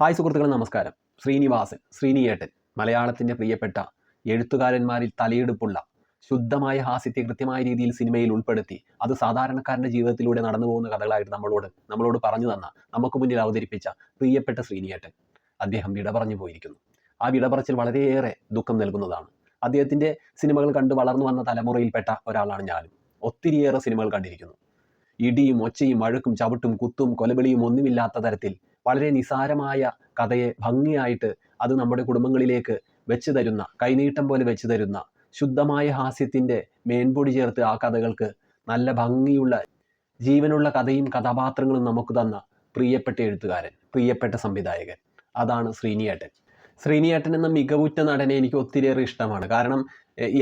Hi സുഹൃത്തുക്കളെ നമസ്കാരം. ശ്രീനിവാസൻ ശ്രീനിയേട്ടൻ മലയാളത്തിന്റെ പ്രിയപ്പെട്ട എഴുത്തുകാരന്മാരിൽ തലയെടുപ്പുള്ള ശുദ്ധമായ ഹാസ്യത്തെ കൃത്യമായ രീതിയിൽ സിനിമയിൽ ഉൾപ്പെടുത്തി അത് സാധാരണക്കാരന്റെ ജീവിതത്തിലൂടെ നടന്നു പോകുന്ന കഥകളായിട്ട് നമ്മളോട് നമ്മളോട് പറഞ്ഞു തന്ന നമുക്ക് മുന്നിൽ അവതരിപ്പിച്ച പ്രിയപ്പെട്ട ശ്രീനിയേട്ടൻ. അദ്ദേഹം വിട പറഞ്ഞു പോയിരിക്കുന്നു. ആ വിടപറച്ചിൽ വളരെയേറെ ദുഃഖം നൽകുന്നതാണ്. അദ്ദേഹത്തിന്റെ സിനിമകൾ കണ്ട് വളർന്നു വന്ന തലമുറയിൽപ്പെട്ട ഒരാളാണ് ഞാനും. ഒത്തിരിയേറെ സിനിമകൾ കണ്ടിരിക്കുന്നു. ഇടിയും ഒച്ചയും വഴക്കും ചവിട്ടും കുത്തും കൊലവിളിയും ഒന്നുമില്ലാത്ത തരത്തിൽ വളരെ നിസാരമായ കഥയെ ഭംഗിയായിട്ട് അത് നമ്മുടെ കുടുംബങ്ങളിലേക്ക് വെച്ച് തരുന്ന കൈനീട്ടം പോലെ വെച്ച് തരുന്ന ശുദ്ധമായ ഹാസ്യത്തിന്റെ മേൻപൊടി ചേർത്ത് ആ കഥകൾക്ക് നല്ല ഭംഗിയുള്ള ജീവനുള്ള കഥയും കഥാപാത്രങ്ങളും നമുക്ക് തന്ന പ്രിയപ്പെട്ട എഴുത്തുകാരൻ പ്രിയപ്പെട്ട സംവിധായകൻ. അതാണ് ശ്രീനിയേട്ടൻ. ശ്രീനിയേട്ടൻ എന്ന മികവുറ്റ നടനെ എനിക്ക് ഒത്തിരിയേറെ ഇഷ്ടമാണ്. കാരണം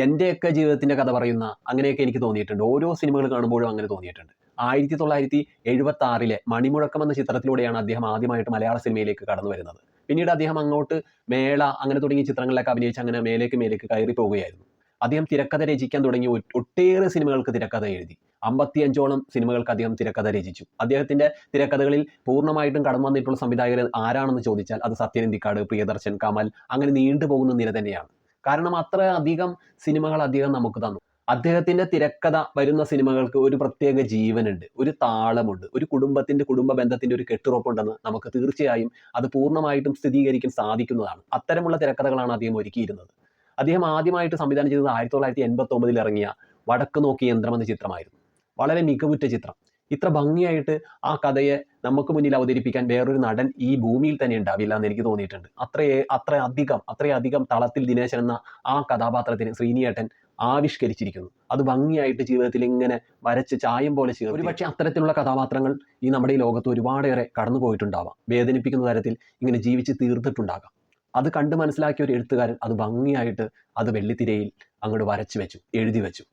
എന്റെയൊക്കെ ജീവിതത്തിന്റെ കഥ പറയുന്ന അങ്ങനെയൊക്കെ എനിക്ക് തോന്നിയിട്ടുണ്ട്. ഓരോ സിനിമകൾ കാണുമ്പോഴും അങ്ങനെ തോന്നിയിട്ടുണ്ട്. ആയിരത്തി തൊള്ളായിരത്തി എഴുപത്തി ആറിലെ മണിമുഴക്കം എന്ന ചിത്രത്തിലൂടെയാണ് അദ്ദേഹം ആദ്യമായിട്ട് മലയാള സിനിമയിലേക്ക് കടന്നു വരുന്നത്. പിന്നീട് അദ്ദേഹം അങ്ങോട്ട് മേള അങ്ങനെ തുടങ്ങിയ ചിത്രങ്ങളിലൊക്കെ അഭിനയിച്ച് അങ്ങനെ മേലേക്ക് മേലേക്ക് കയറി പോവുകയായിരുന്നു അദ്ദേഹം തിരക്കഥ രചിക്കാൻ തുടങ്ങി ഒട്ടേറെ സിനിമകൾക്ക് തിരക്കഥ എഴുതി. അമ്പത്തിയഞ്ചോളം സിനിമകൾക്ക് അദ്ദേഹം തിരക്കഥ രചിച്ചു. അദ്ദേഹത്തിന്റെ തിരക്കഥകളിൽ പൂർണമായിട്ടും കടന്നു വന്നിട്ടുള്ള സംവിധായകർ ആരാണെന്ന് ചോദിച്ചാൽ അത് സത്യനന്ദിക്കാട് പ്രിയദർശൻ കമൽ അങ്ങനെ നീണ്ടുപോകുന്ന നിര തന്നെയാണ്. കാരണം അത്ര അധികം സിനിമകൾ അദ്ദേഹം നമുക്ക് തന്നു. അദ്ദേഹത്തിന്റെ തിരക്കഥ വരുന്ന സിനിമകൾക്ക് ഒരു പ്രത്യേക ജീവനുണ്ട് ഒരു താളമുണ്ട് ഒരു കുടുംബത്തിന്റെ കുടുംബ ബന്ധത്തിന്റെ ഒരു കെട്ടുറപ്പുണ്ടെന്ന് നമുക്ക് തീർച്ചയായും അത് പൂർണമായിട്ടും സ്ഥിരീകരിക്കാൻ സാധിക്കുന്നതാണ്. അത്തരമുള്ള തിരക്കഥകളാണ് അദ്ദേഹം ഒരുക്കിയിരുന്നത്. അദ്ദേഹം ആദ്യമായിട്ട് സംവിധാനം ചെയ്തത് ആയിരത്തി തൊള്ളായിരത്തി എൺപത്തി ഒമ്പതിൽ ഇറങ്ങിയ വടക്ക് നോക്കിയ യന്ത്രം എന്ന ചിത്രമായിരുന്നു. വളരെ മികവുറ്റ ചിത്രം. ഇത്ര ഭംഗിയായിട്ട് ആ കഥയെ നമുക്ക് മുന്നിൽ അവതരിപ്പിക്കാൻ വേറൊരു നടൻ ഈ ഭൂമിയിൽ തന്നെ ഉണ്ടാവില്ല എന്ന് എനിക്ക് തോന്നിയിട്ടുണ്ട്. അത്രയേ അത്ര അധികം അത്രയധികം തളത്തിൽ ദിനേശൻ എന്ന ആ കഥാപാത്രത്തിന് ശ്രീനിയേട്ടൻ ആവിഷ്കരിച്ചിരിക്കുന്നു. അത് ഭംഗിയായിട്ട് ജീവിതത്തിൽ ഇങ്ങനെ വരച്ച് ചായം പോലെ ചെയ്യുന്നു ഒരുപക്ഷെ അത്തരത്തിലുള്ള കഥാപാത്രങ്ങൾ ഈ നമ്മുടെ ഈ ലോകത്ത് ഒരുപാടേറെ കടന്നു പോയിട്ടുണ്ടാവാം വേദനിപ്പിക്കുന്ന തരത്തിൽ ഇങ്ങനെ ജീവിച്ച് തീർത്തിട്ടുണ്ടാകാം അത് കണ്ട് മനസ്സിലാക്കിയ ഒരു എഴുത്തുകാരൻ അത് ഭംഗിയായിട്ട് അത് വെള്ളിത്തിരയിൽ അങ്ങോട്ട് വരച്ചു വെച്ചു എഴുതി വെച്ചു.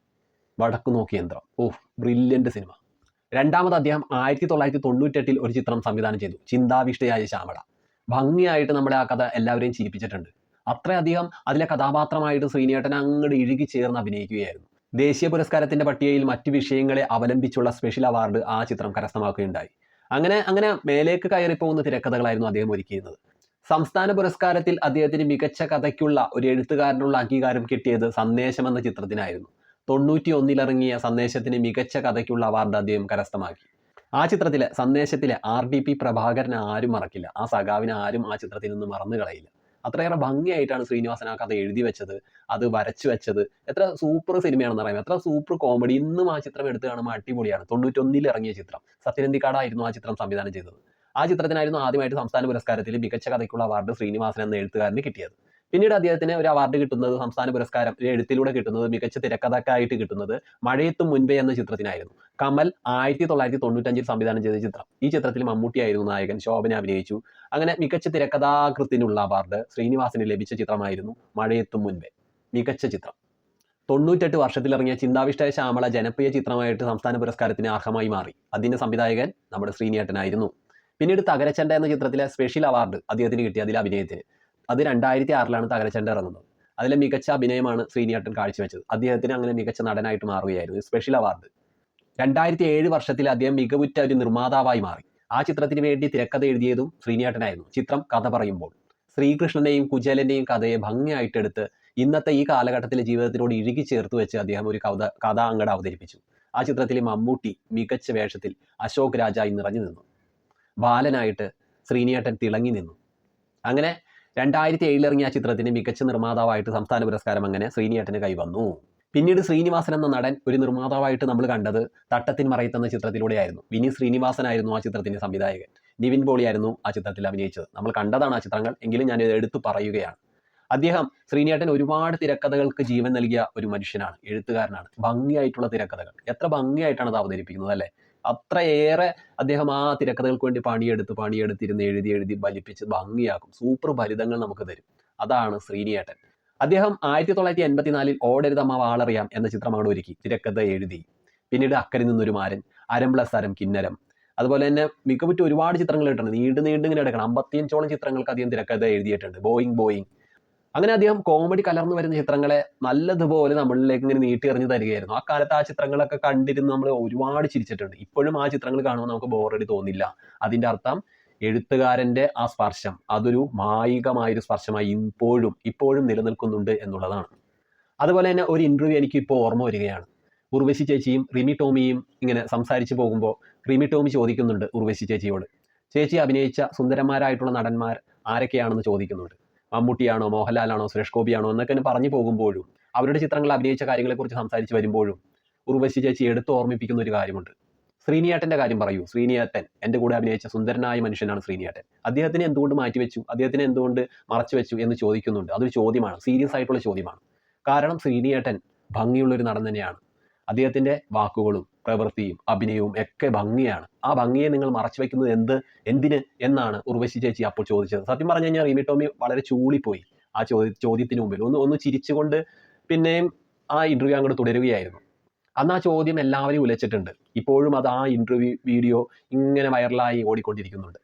വടക്കു നോക്കി യന്ത്രം. ഓ ബ്രില്യന്റ് സിനിമ രണ്ടാമത് അദ്ദേഹം ആയിരത്തി തൊള്ളായിരത്തി തൊണ്ണൂറ്റെട്ടിൽ ഒരു ചിത്രം സംവിധാനം ചെയ്തു. ചിന്താവിഷ്ടയായ ശ്യാമള. ഭംഗിയായിട്ട് നമ്മുടെ ആ കഥ എല്ലാവരെയും ചിരിപ്പിച്ചിട്ടുണ്ട്. അത്രയധികം അതിലെ കഥാപാത്രമായിട്ട് ശ്രീനേട്ടൻ അങ്ങോട്ട് ഇഴുകി ചേർന്ന് അഭിനയിക്കുകയായിരുന്നു. ദേശീയ പുരസ്കാരത്തിന്റെ പട്ടികയിൽ മറ്റു വിഷയങ്ങളെ അവലംബിച്ചുള്ള സ്പെഷ്യൽ അവാർഡ് ആ ചിത്രം കരസ്ഥമാക്കുകയുണ്ടായി. അങ്ങനെ അങ്ങനെ മേലേക്ക് കയറിപ്പോകുന്ന തിരക്കഥകളായിരുന്നു അദ്ദേഹം ഒരുക്കിയിരുന്നത്. സംസ്ഥാന പുരസ്കാരത്തിൽ അദ്ദേഹത്തിന് മികച്ച കഥയ്ക്കുള്ള ഒരു എഴുത്തുകാരനുള്ള അംഗീകാരം കിട്ടിയത് സന്ദേശം എന്ന ചിത്രത്തിനായിരുന്നു. തൊണ്ണൂറ്റി ഒന്നിലിറങ്ങിയ സന്ദേശത്തിന് മികച്ച കഥയ്ക്കുള്ള അവാർഡ് അദ്ദേഹം കരസ്ഥമാക്കി. ആ ചിത്രത്തിലെ സന്ദേശത്തിലെ ആർ ഡി പി പ്രഭാകരനെ ആരും മറക്കില്ല. ആ സഖാവിനെ ആരും ആ ചിത്രത്തിൽ നിന്ന് മറന്നു കളയില്ല അത്രയേറെ ഭംഗിയായിട്ടാണ് ശ്രീനിവാസൻ ആ കഥ എഴുതി വെച്ചത് അത് വരച്ചു വെച്ചത്. എത്ര സൂപ്പർ സിനിമയാണെന്ന് അറിയാം എത്ര സൂപ്പർ കോമഡി. ഇന്നും ആ ചിത്രം എടുത്ത് കാണുമ്പോൾ അടിപൊളിയാണ്. തൊണ്ണൂറ്റൊന്നിൽ ഇറങ്ങിയ ചിത്രം. സത്യനന്ദിക്കാടായിരുന്നു ആ ചിത്രം സംവിധാനം ചെയ്തത്. ആ ചിത്രത്തിനായിരുന്നു ആദ്യമായിട്ട് സംസ്ഥാന പുരസ്കാരത്തിൽ മികച്ച കഥയ്ക്കുള്ള അവാർഡ് ശ്രീനിവാസൻ എന്ന എഴുത്തുകാരന് കിട്ടിയത്. പിന്നീട് അദ്ദേഹത്തിന് ഒരു അവാർഡ് കിട്ടുന്നത് സംസ്ഥാന പുരസ്കാരം എഴുത്തിലൂടെ കിട്ടുന്നത് മികച്ച തിരക്കഥക്കായിട്ട് കിട്ടുന്നത് മഴയത്തും മുൻപേ എന്ന ചിത്രത്തിനായിരുന്നു. കമൽ ആയിരത്തി തൊള്ളായിരത്തി തൊണ്ണൂറ്റഞ്ചിൽ സംവിധാനം ചെയ്ത ചിത്രം. ഈ ചിത്രത്തിൽ മമ്മൂട്ടിയായിരുന്നു നായകൻ ശോഭന അഭിനയിച്ചു. അങ്ങനെ മികച്ച തിരക്കഥാകൃത്തിനുള്ള അവാർഡ് ശ്രീനിവാസന് ലഭിച്ച ചിത്രമായിരുന്നു മഴയത്തും മുൻപേ. മികച്ച ചിത്രം. തൊണ്ണൂറ്റെട്ട് വർഷത്തിലിറങ്ങിയ ചിന്താവിഷ്ടയ ശ്യാമള ജനപ്രിയ ചിത്രമായിട്ട് സംസ്ഥാന പുരസ്കാരത്തിന് അർഹമായി മാറി. അതിന്റെ സംവിധായകൻ നമ്മുടെ ശ്രീനിയേട്ടനായിരുന്നു. പിന്നീട് തകരച്ചണ്ട എന്ന ചിത്രത്തിലെ സ്പെഷ്യൽ അവാർഡ് അദ്ദേഹത്തിന് കിട്ടി അതിലെ അഭിനയത്തിന്. അത് രണ്ടായിരത്തി ആറിലാണ് തകരച്ചണ്ട ഇറങ്ങുന്നത് അതിലെ മികച്ച അഭിനയമാണ് ശ്രീനിയേട്ടൻ കാഴ്ചവെച്ചത്. അദ്ദേഹത്തിന് അങ്ങനെ മികച്ച നടനായിട്ട് മാറുകയായിരുന്നു. സ്പെഷ്യൽ അവാർഡ് രണ്ടായിരത്തി ഏഴ് വർഷത്തിൽ അദ്ദേഹം മികവുറ്റ ഒരു നിർമ്മാതാവായി മാറി. ആ ചിത്രത്തിന് വേണ്ടി തിരക്കഥ എഴുതിയതും ശ്രീനിയേട്ടനായിരുന്നു. ചിത്രം കഥ പറയുമ്പോൾ. ശ്രീകൃഷ്ണന്റെയും കുജലന്റെയും കഥയെ ഭംഗിയായിട്ടെടുത്ത് ഇന്നത്തെ ഈ കാലഘട്ടത്തിലെ ജീവിതത്തിനോട് ഇഴുകി ചേർത്ത് വെച്ച് അദ്ദേഹം ഒരു കഥ കഥ അങ്ങട് അവതരിപ്പിച്ചു. ആ ചിത്രത്തിൽ മമ്മൂട്ടി മികച്ച വേഷത്തിൽ അശോക് രാജായി നിറഞ്ഞു നിന്നു. ബാലനായിട്ട് ശ്രീനിയേട്ടൻ തിളങ്ങി നിന്നു. അങ്ങനെ രണ്ടായിരത്തി ഏഴിൽ ഇറങ്ങിയ ആ ചിത്രത്തിന് മികച്ച നിർമ്മാതാവായിട്ട് സംസ്ഥാന പുരസ്കാരം അങ്ങനെ ശ്രീനിയേട്ടന് കൈവന്നു. പിന്നീട് ശ്രീനിവാസൻ എന്ന നടൻ ഒരു നിർമ്മാതാവായിട്ട് നമ്മൾ കണ്ടത് തട്ടത്തിൻ മറയത്തെന്ന ചിത്രത്തിലൂടെയായിരുന്നു. വിനി ശ്രീനിവാസനായിരുന്നു ആ ചിത്രത്തിന്റെ സംവിധായകൻ. നിവിൻ പോളിയായിരുന്നു ആ ചിത്രത്തിൽ അഭിനയിച്ചത്. നമ്മൾ കണ്ടതാണ് ആ ചിത്രങ്ങൾ എങ്കിലും ഞാൻ ഇത് എടുത്തു പറയുകയാണ്. അദ്ദേഹം ശ്രീനിയേട്ടൻ ഒരുപാട് തിരക്കഥകൾക്ക് ജീവൻ നൽകിയ ഒരു മനുഷ്യനാണ് എഴുത്തുകാരനാണ്. ഭംഗിയായിട്ടുള്ള തിരക്കഥകൾ. എത്ര ഭംഗിയായിട്ടാണ് അത് അവതരിപ്പിക്കുന്നത് അല്ലേ? അത്രയേറെ അദ്ദേഹം ആ തിരക്കഥകൾക്ക് വേണ്ടി പണിയെടുത്ത് പണിയെടുത്തിരുന്ന് എഴുതി എഴുതി ബലിപ്പിച്ച് ഭംഗിയാക്കും. സൂപ്പർ ഫലിതങ്ങൾ നമുക്ക് തരും. അതാണ് ശ്രീനിയേട്ടൻ. അദ്ദേഹം ആയിരത്തി തൊള്ളായിരത്തി എൺപത്തിനാലിൽ ഓടരുതമ്മ വാളറിയാം എന്ന ചിത്രമാണ് ഒരുക്കി. തിരക്കഥ എഴുതി. പിന്നീട് അക്കരെ നിന്നൊരു മാരൻ. അരം പ്ലസ് അരം കിന്നരം. അതുപോലെ തന്നെ മികവുറ്റ ഒരുപാട് ചിത്രങ്ങൾ ഇട്ടുണ്ട് നീണ്ടു നീണ്ടു ഇങ്ങനെ എടുക്കണം. അമ്പത്തിയഞ്ചോളം ചിത്രങ്ങൾക്ക് അദ്ദേഹം തിരക്കഥ എഴുതിയിട്ടുണ്ട്. Boeing Boeing. അങ്ങനെ അദ്ദേഹം കോമഡി കലർന്നു വരുന്ന ചിത്രങ്ങളെ നല്ലതുപോലെ നമ്മളിലേക്ക് ഇങ്ങനെ നീട്ടി എറിഞ്ഞു തരികയായിരുന്നു. ആ കാലത്ത് ആ ചിത്രങ്ങളൊക്കെ കണ്ടിരുന്ന് നമ്മൾ ഒരുപാട് ചിരിച്ചിട്ടുണ്ട്. ഇപ്പോഴും ആ ചിത്രങ്ങൾ കാണുമ്പോൾ നമുക്ക് ബോറടി തോന്നില്ല. അതിന്റെ അർത്ഥം എഴുത്തുകാരന്റെ ആ സ്പർശം അതൊരു മായികമായൊരു സ്പർശമായി ഇപ്പോഴും ഇപ്പോഴും നിലനിൽക്കുന്നുണ്ട് എന്നുള്ളതാണ്. അതുപോലെ തന്നെ ഒരു ഇന്റർവ്യൂ എനിക്ക് ഇപ്പോൾ ഓർമ്മ വരികയാണ്. ഉർവശി ചേച്ചിയും റിമി ടോമിയും ഇങ്ങനെ സംസാരിച്ച് പോകുമ്പോൾ റിമി ടോമി ചോദിക്കുന്നുണ്ട് ഉർവശി ചേച്ചിയോട്. ചേച്ചി അഭിനയിച്ച സുന്ദരന്മാരായിട്ടുള്ള നടന്മാർ ആരൊക്കെയാണെന്ന് ചോദിക്കുന്നുണ്ട്. മമ്മൂട്ടിയാണോ മോഹൻലാലാണോ സുരേഷ് ഗോപിയാണോ എന്നൊക്കെ പറഞ്ഞു പോകുമ്പോഴും അവരുടെ ചിത്രങ്ങൾ അഭിനയിച്ച കാര്യങ്ങളെക്കുറിച്ച് സംസാരിച്ച് വരുമ്പോഴും ഉർവശി ചേച്ചി എടുത്ത് ഓർമ്മിപ്പിക്കുന്ന ഒരു കാര്യമുണ്ട്. ശ്രീനിയേട്ടന്റെ കാര്യം പറയൂ. ശ്രീനിയേട്ടൻ എന്റെ കൂടെ അഭിനയിച്ച സുന്ദരനായ മനുഷ്യനാണ് ശ്രീനിയേട്ടൻ. അദ്ദേഹത്തിനെ എന്തുകൊണ്ട് മാറ്റിവെച്ചു അദ്ദേഹത്തിനെ എന്തുകൊണ്ട് മറച്ചു വെച്ചു എന്ന് ചോദിക്കുന്നുണ്ട്. അതൊരു ചോദ്യമാണ്. സീരിയസ് ആയിട്ടുള്ള ചോദ്യമാണ്. കാരണം ശ്രീനിയേട്ടൻ ഭംഗിയുള്ളൊരു നടൻ തന്നെയാണ്. അദ്ദേഹത്തിന്റെ വാക്കുകളും പ്രവൃത്തിയും അഭിനയവും ഒക്കെ ഭംഗിയാണ്. ആ ഭംഗിയെ നിങ്ങൾ മറച്ചു വെക്കുന്നത് എന്ത്? എന്തിന് എന്നാണ് ഉർവശി ചേച്ചി അപ്പോൾ ചോദിച്ചത്. സത്യം പറഞ്ഞു കഴിഞ്ഞാൽ റീമി ടോമി വളരെ ചൂളിപ്പോയി ആ ചോദ്യ ചോദ്യത്തിന് മുമ്പിൽ. ഒന്ന് ഒന്ന് ചിരിച്ചുകൊണ്ട് പിന്നെയും ആ ഇന്റർവ്യൂ അങ്ങോട്ട് തുടരുകയായിരുന്നു. അന്ന് ആ ചോദ്യം എല്ലാവരെയും ഉലച്ചിട്ടുണ്ട്. ഇപ്പോഴും അത് ആ ഇന്റർവ്യൂ വീഡിയോ ഇങ്ങനെ വൈറലായി ഓടിക്കൊണ്ടിരിക്കുന്നുണ്ട്.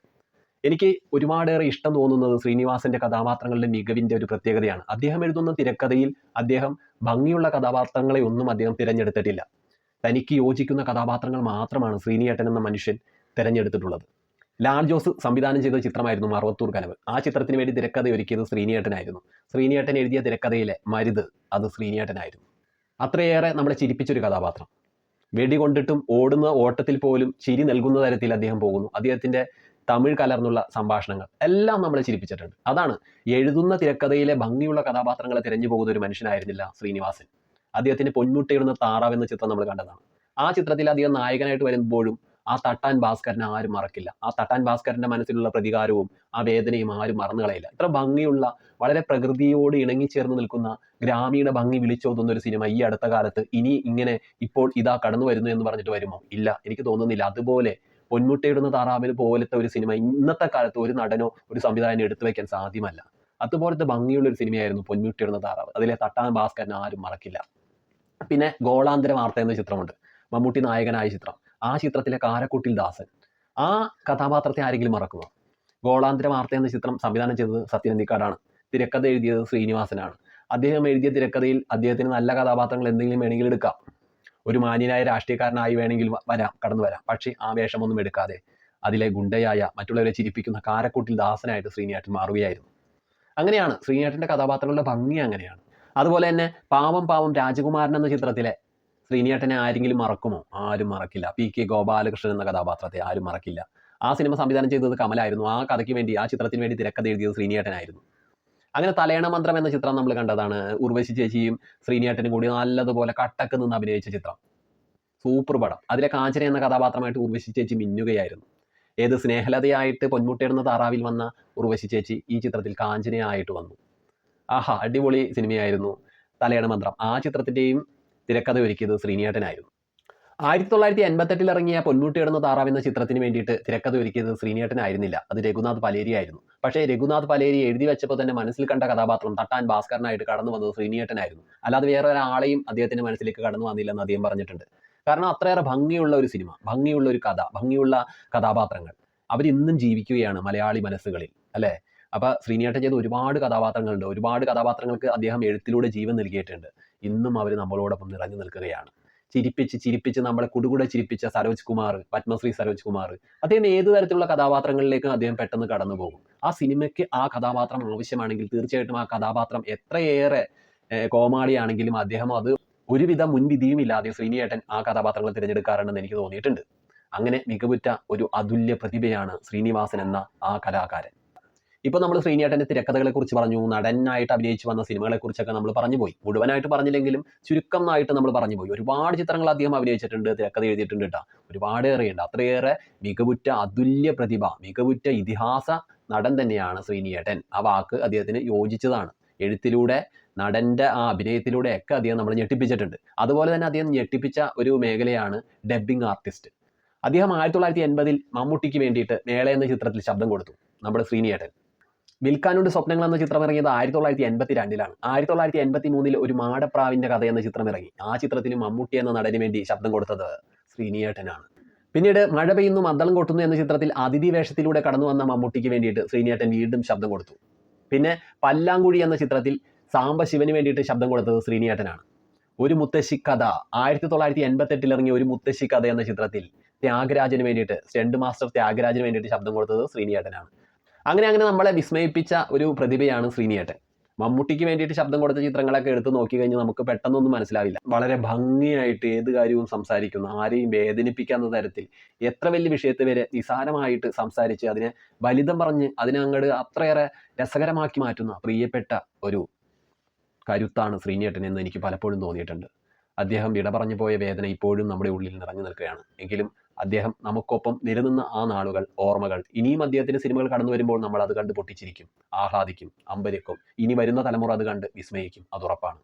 എനിക്ക് ഒരുപാടേറെ ഇഷ്ടം തോന്നുന്നത് ശ്രീനിവാസന്റെ കഥാപാത്രങ്ങളുടെ മികവിന്റെ ഒരു പ്രത്യേകതയാണ്. അദ്ദേഹം എഴുതുന്ന തിരക്കഥയിൽ അദ്ദേഹം ഭംഗിയുള്ള കഥാപാത്രങ്ങളെ ഒന്നും അദ്ദേഹം തിരഞ്ഞെടുത്തിട്ടില്ല. തനിക്ക് യോജിക്കുന്ന കഥാപാത്രങ്ങൾ മാത്രമാണ് ശ്രീനിയേട്ടൻ എന്ന മനുഷ്യൻ തിരഞ്ഞെടുത്തിട്ടുള്ളത്. ലാൽ ജോസ് സംവിധാനം ചെയ്ത ചിത്രമായിരുന്നു മറവത്തൂർ കനവ്. ആ ചിത്രത്തിന് വേണ്ടി തിരക്കഥ ഒരുക്കിയത് ശ്രീനിയേട്ടനായിരുന്നു. ശ്രീനിയേട്ടൻ എഴുതിയ തിരക്കഥയിലെ മരുത് അത് ശ്രീനിയേട്ടനായിരുന്നു. അത്രയേറെ നമ്മളെ ചിരിപ്പിച്ചൊരു കഥാപാത്രം. വെടികൊണ്ടിട്ടും ഓടുന്ന ഓട്ടത്തിൽ പോലും ചിരി നൽകുന്ന തരത്തിൽ അദ്ദേഹം പോകുന്നു. അദ്ദേഹത്തിന്റെ തമിഴ് കലർന്നുള്ള സംഭാഷണങ്ങൾ എല്ലാം നമ്മളെ ചിരിപ്പിച്ചിട്ടുണ്ട്. അതാണ് എഴുതുന്ന തിരക്കഥയിലെ ഭംഗിയുള്ള കഥാപാത്രങ്ങളെ തിരഞ്ഞു പോകുന്ന ഒരു മനുഷ്യനായിരുന്നില്ല ശ്രീനിവാസൻ. അദ്ദേഹത്തിന്റെ പൊന്മുട്ടയിടുന്ന താറാവ് എന്ന ചിത്രം നമ്മൾ കണ്ടതാണ്. ആ ചിത്രത്തിൽ അദ്ദേഹം നായകനായിട്ട് വരുമ്പോഴും ആ തട്ടാൻ ഭാസ്കരനെ ആരും മറക്കില്ല. ആ തട്ടാൻ ഭാസ്കരന്റെ മനസ്സിലുള്ള പ്രതികാരവും ആ വേദനയും ആരും മറന്നു കളയില്ല. ഇത്ര ഭംഗിയുള്ള വളരെ പ്രകൃതിയോട് ഇണങ്ങിച്ചേർന്ന് നിൽക്കുന്ന ഗ്രാമീണ ഭംഗി വിളിച്ചോതുന്ന ഒരു സിനിമ ഈ അടുത്ത കാലത്ത് ഇനി ഇങ്ങനെ ഇപ്പോൾ ഇതാ കടന്നു വരുന്നു എന്ന് പറഞ്ഞിട്ട് വരുമോ? ഇല്ല. എനിക്ക് തോന്നുന്നില്ല. അതുപോലെ പൊന്മുട്ടയിടുന്ന താറാവിന് പോലത്തെ ഒരു സിനിമ ഇന്നത്തെ കാലത്ത് ഒരു നടനോ ഒരു സംവിധായകനോ എടുത്തു വെക്കാൻ സാധ്യമല്ല. അതുപോലത്തെ ഭംഗിയുള്ള ഒരു സിനിമയായിരുന്നു പൊന്മുട്ടയിടുന്ന താറാവ്. അതിലെ തട്ടാൻ ഭാസ്കരനെ ആരും മറക്കില്ല. പിന്നെ ഗോളാന്തര വാർത്ത എന്ന ചിത്രമുണ്ട്. മമ്മൂട്ടി നായകനായ ചിത്രം. ആ ചിത്രത്തിലെ കാരക്കുട്ടിൽ ദാസൻ. ആ കഥാപാത്രത്തെ ആരെങ്കിലും മറക്കുമോ ഗോളാന്തര വാർത്ത എന്ന ചിത്രം സംവിധാനം ചെയ്തത് സത്യനന്ദിക്കാടാണ്. തിരക്കഥ എഴുതിയത് ശ്രീനിവാസനാണ്. അദ്ദേഹം എഴുതിയ തിരക്കഥയിൽ അദ്ദേഹത്തിന് നല്ല കഥാപാത്രങ്ങൾ എന്തെങ്കിലും വേണമെങ്കിൽ എടുക്കാം. ഒരു മാന്യനായ രാഷ്ട്രീയക്കാരനായി വേണമെങ്കിൽ വരാം കടന്നു വരാം. പക്ഷേ ആ വേഷമൊന്നും എടുക്കാതെ അതിലെ ഗുണ്ടയായ മറ്റുള്ളവരെ ചിരിപ്പിക്കുന്ന കാരക്കൂട്ടിൽ ദാസനായിട്ട് ശ്രീനിയേട്ടൻ മാറുകയായിരുന്നു. അങ്ങനെയാണ് ശ്രീനിയേട്ടന്റെ കഥാപാത്രങ്ങളുടെ ഭംഗി അങ്ങനെയാണ്. അതുപോലെ തന്നെ പാവം പാവം രാജകുമാരൻ എന്ന ചിത്രത്തിലെ ശ്രീനിയേട്ടനെ ആരെങ്കിലും മറക്കുമോ? ആരും മറക്കില്ല. പി കെ ഗോപാലകൃഷ്ണൻ എന്ന കഥാപാത്രത്തെ ആരും മറക്കില്ല. ആ സിനിമ സംവിധാനം ചെയ്തത് കമലായിരുന്നു. ആ കഥയ്ക്ക് വേണ്ടി ആ ചിത്രത്തിന് വേണ്ടി തിരക്കഥ എഴുതിയത് ശ്രീനിയേട്ടനായിരുന്നു. അങ്ങനെ തലയണ മന്ത്രം എന്ന ചിത്രം നമ്മൾ കണ്ടതാണ്. ഉർവശി ചേച്ചിയും ശ്രീനിയേട്ടനും കൂടി നല്ലതുപോലെ കട്ടക്ക് നിന്ന് അഭിനയിച്ച ചിത്രം. സൂപ്പർ പടം. അതിലെ കാഞ്ചന എന്ന കഥാപാത്രമായിട്ട് ഉർവശി ചേച്ചി മിന്നുകയായിരുന്നു. ഏത് സ്നേഹലതയായിട്ട് പൊന്മുട്ടയിടുന്ന താറാവിൽ വന്ന ഉർവശി ചേച്ചി ഈ ചിത്രത്തിൽ കാഞ്ചനയായിട്ട് വന്നു. ആഹാ അടിപൊളി സിനിമയായിരുന്നു. തലയുടെ മന്ത്രം. ആ ചിത്രത്തിന്റെയും തിരക്കഥ ഒരുക്കിയത് ശ്രീനിയേട്ടനായിരുന്നു. ആയിരത്തി തൊള്ളായിരത്തി എൺപത്തെട്ടിൽ ഇറങ്ങിയ പൊന്മുട്ടിയിടുന്ന താറാവ് എന്ന ചിത്രത്തിന് വേണ്ടിയിട്ട് തിരക്കഥ ഒരുക്കിയത് ശ്രീനിയേട്ടനായിരുന്നില്ല. അത് രഘുനാഥ് പലേരി ആയിരുന്നു പക്ഷേ രഘുനാഥ് പലേരി എഴുതി വെച്ചപ്പോൾ തന്നെ മനസ്സിൽ കണ്ട കഥാപാത്രം തട്ടാൻ ഭാസ്കരനായിട്ട് കടന്നു വന്നത് ശ്രീനിയേട്ടനായിരുന്നു. അല്ലാതെ വേറെ ഒരാളെയും അദ്ദേഹത്തിന്റെ മനസ്സിലേക്ക് കടന്നു വന്നില്ലെന്ന് അദ്ദേഹം പറഞ്ഞിട്ടുണ്ട്. കാരണം അത്രയേറെ ഭംഗിയുള്ള ഒരു സിനിമ ഭംഗിയുള്ള ഒരു കഥ ഭംഗിയുള്ള കഥാപാത്രങ്ങൾ. അവരിന്നും ജീവിക്കുകയാണ് മലയാളി മനസ്സുകളിൽ അല്ലേ? അപ്പൊ ശ്രീനിയേട്ടൻ ചെയ്ത ഒരുപാട് കഥാപാത്രങ്ങളുണ്ട്. ഒരുപാട് കഥാപാത്രങ്ങൾക്ക് അദ്ദേഹം എഴുത്തിലൂടെ ജീവൻ നൽകിയിട്ടുണ്ട്. ഇന്നും അവർ നമ്മളോടൊപ്പം നിറഞ്ഞു നിൽക്കുകയാണ്. ചിരിപ്പിച്ച് ചിരിപ്പിച്ച് നമ്മളെ കുടുകൂടെ ചിരിപ്പിച്ച സരോജ് കുമാർ പത്മശ്രീ സരോജ് കുമാർ അദ്ദേഹം ഏത് തരത്തിലുള്ള കഥാപാത്രങ്ങളിലേക്കും അദ്ദേഹം പെട്ടെന്ന് കടന്നു പോകും. ആ സിനിമയ്ക്ക് ആ കഥാപാത്രം ആവശ്യമാണെങ്കിൽ തീർച്ചയായിട്ടും ആ കഥാപാത്രം എത്രയേറെ കോമാളി കോമാളിയാണെങ്കിലും അദ്ദേഹം അത് ഒരുവിധ മുൻവിധിയും ഇല്ലാതെ ശ്രീനിയേട്ടൻ ആ കഥാപാത്രങ്ങൾ തിരഞ്ഞെടുക്കാറുണ്ടെന്ന് എനിക്ക് തോന്നിയിട്ടുണ്ട്. അങ്ങനെ മികവുറ്റ ഒരു അതുല്യ പ്രതിഭയാണ് ശ്രീനിവാസൻ എന്ന ആ കലാകാരൻ. ഇപ്പോൾ നമ്മൾ ശ്രീനിയേട്ടന്റെ തിരക്കഥകളെ കുറിച്ച് പറഞ്ഞു നടനായിട്ട് അഭിനയിച്ചു വന്ന സിനിമകളെ കുറിച്ചൊക്കെ നമ്മൾ പറഞ്ഞു പോയി. മുഴുവനായിട്ട് പറഞ്ഞില്ലെങ്കിലും ചുരുക്കമായിട്ട് നമ്മൾ പറഞ്ഞു പോയി. ഒരുപാട് ചിത്രങ്ങൾ അദ്ദേഹം അഭിനയിച്ചിട്ടുണ്ട് തിരക്കഥ എഴുതിയിട്ടുണ്ട് കേട്ടോ ഒരുപാട് ഏറെയുണ്ട്. അത്രയേറെ മികവുറ്റ അതുല്യ പ്രതിഭ മികവുറ്റ ഇതിഹാസ നടൻ തന്നെയാണ് ശ്രീനിയേട്ടൻ. ആ വാക്ക് അദ്ദേഹത്തിന് യോജിച്ചതാണ്. എഴുത്തിലൂടെ നടന്റെ ആ അഭിനയത്തിലൂടെ ഒക്കെ അദ്ദേഹം നമ്മൾ ഞെട്ടിപ്പിച്ചിട്ടുണ്ട്. അതുപോലെ തന്നെ അദ്ദേഹം ഞെട്ടിപ്പിച്ച ഒരു മേഖലയാണ് ഡബ്ബിംഗ് ആർട്ടിസ്റ്റ്. അദ്ദേഹം ആയിരത്തി തൊള്ളായിരത്തി എൺപതിൽ മമ്മൂട്ടിക്ക് വേണ്ടിയിട്ട് മേള എന്ന ചിത്രത്തിൽ ശബ്ദം കൊടുത്തു നമ്മുടെ ശ്രീനിയേട്ടൻ. വിൽക്കാനുണ്ട് സ്വപ്നങ്ങൾ എന്ന ചിത്രം ഇറങ്ങിയത് ആയിരത്തി തൊള്ളായിരത്തി എൺപത്തി രണ്ടിലാണ് ആയിരത്തി തൊള്ളായിരത്തി എൺപത്തി മൂന്നിൽ ഒരു മാടപ്രാവിന്റെ കഥ എന്ന ചിത്രം ഇറങ്ങി. ആ ചിത്രത്തിൽ മമ്മൂട്ടി എന്ന നടന് വേണ്ടി ശബ്ദം കൊടുത്തത് ശ്രീനിയേട്ടനാണ്. പിന്നീട് മഴ പെയ്യുന്നു മദ്ദളം കൊട്ടുന്നു എന്ന ചിത്രത്തിൽ അതിഥി വേഷത്തിലൂടെ കടന്നു വന്ന മമ്മൂട്ടിക്ക് വേണ്ടിയിട്ട് ശ്രീനിയേട്ടൻ വീണ്ടും ശബ്ദം കൊടുത്തു. പിന്നെ പല്ലാങ്കുഴി എന്ന ചിത്രത്തിൽ സാംബശിവന് വേണ്ടിയിട്ട് ശബ്ദം കൊടുത്തത് ശ്രീനിയേട്ടനാണ്. ഒരു മുത്തശ്ശി കഥ ആയിരത്തി തൊള്ളായിരത്തി എൺപത്തെട്ടിൽ ഇറങ്ങിയ ഒരു മുത്തശ്ശി കഥ എന്ന ചിത്രത്തിൽ ത്യാഗരാജന് വേണ്ടിയിട്ട് സ്റ്റണ്ട് മാസ്റ്റർ ത്യാഗരാജന് വേണ്ടിയിട്ട് ശബ്ദം കൊടുത്തത് ശ്രീനിയേട്ടനാണ്. അങ്ങനെ അങ്ങനെ നമ്മളെ വിസ്മയിപ്പിച്ച ഒരു പ്രതിഭയാണ് ശ്രീനിയേട്ടൻ. മമ്മൂട്ടിക്ക് വേണ്ടിയിട്ട് ശബ്ദം കൊടുത്ത ചിത്രങ്ങളൊക്കെ എടുത്ത് നോക്കി കഴിഞ്ഞാൽ നമുക്ക് പെട്ടെന്നൊന്നും മനസ്സിലാവില്ല. വളരെ ഭംഗിയായിട്ട് ഏത് കാര്യവും സംസാരിക്കുന്നു. ആരെയും വേദനിപ്പിക്കാവുന്ന തരത്തിൽ എത്ര വലിയ വിഷയത്തെ വരെ നിസാരമായിട്ട് സംസാരിച്ച് അതിനെ വലിതം പറഞ്ഞ് അതിനെ അങ്ങോട്ട് അത്രയേറെ രസകരമാക്കി മാറ്റുന്ന പ്രിയപ്പെട്ട ഒരു കരുത്താണ് ശ്രീനിയേട്ടൻ എന്ന് എനിക്ക് പലപ്പോഴും തോന്നിയിട്ടുണ്ട്. അദ്ദേഹം വിട പറഞ്ഞു പോയ വേദന ഇപ്പോഴും നമ്മുടെ ഉള്ളിൽ നിറഞ്ഞു നിൽക്കുകയാണ്. എങ്കിലും അദ്ദേഹം നമുക്കൊപ്പം നിലനിന്ന ആ നാളുകൾ ഓർമ്മകൾ. ഇനിയും അദ്ദേഹത്തിന്റെ സിനിമകൾ കടന്നു വരുമ്പോൾ നമ്മൾ അത് കണ്ട് പൊട്ടിച്ചിരിക്കും. ആഹ്ലാദിക്കും അമ്പരക്കും. ഇനി വരുന്ന തലമുറ അത് കണ്ട് വിസ്മയിക്കും. അതുറപ്പാണ്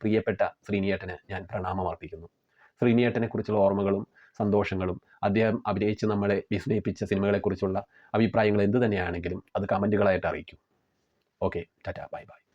പ്രിയപ്പെട്ട ശ്രീനിയേട്ടന് ഞാൻ പ്രണാമം അർപ്പിക്കുന്നു. ശ്രീനിയേട്ടനെ കുറിച്ചുള്ള ഓർമ്മകളും സന്തോഷങ്ങളും അദ്ദേഹം അഭിനയിച്ച് നമ്മളെ വിസ്മയിപ്പിച്ച സിനിമകളെക്കുറിച്ചുള്ള അഭിപ്രായങ്ങൾ എന്ത് തന്നെയാണെങ്കിലും അത് കമന്റുകളായിട്ട് അറിയിക്കും. Okay tata bye bye.